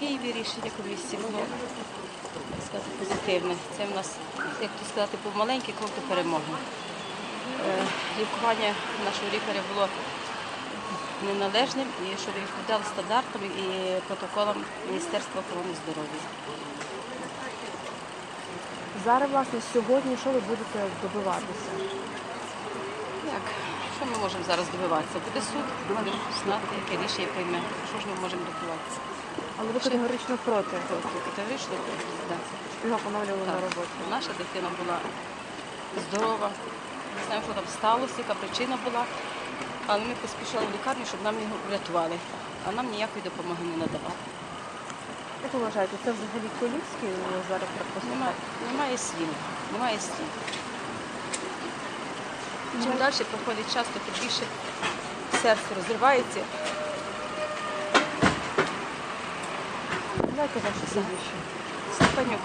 Києві рішення комісії було так сказати, позитивне. Це в нас, як то сказати, був маленький крок до перемоги. Е, Лікування нашого лікаря було неналежним і щоб відповідало стандартам і протоколам Міністерства охорони здоров'я. Зараз, власне, сьогодні що ви будете добиватися? Як? Що ми можемо зараз добиватися? Буде суд, будемо знати, яке рішення прийме. Що ж ми можемо добиватися? Але ви категорично проти, категорично проти. Щоб його поновлювали на Так. роботі. Наша дитина була здорова. Не знаємо, що там сталося, яка причина була. Але ми поспішали в лікарню, щоб нам його врятували. А нам ніякої допомоги не надавали. Як ви вважаєте, це взагалі колівський зараз Немає, немає слів. Немає слів. Чим далі проходить час, то більше серце розривається. Дайте ваше прізвище. Степанюк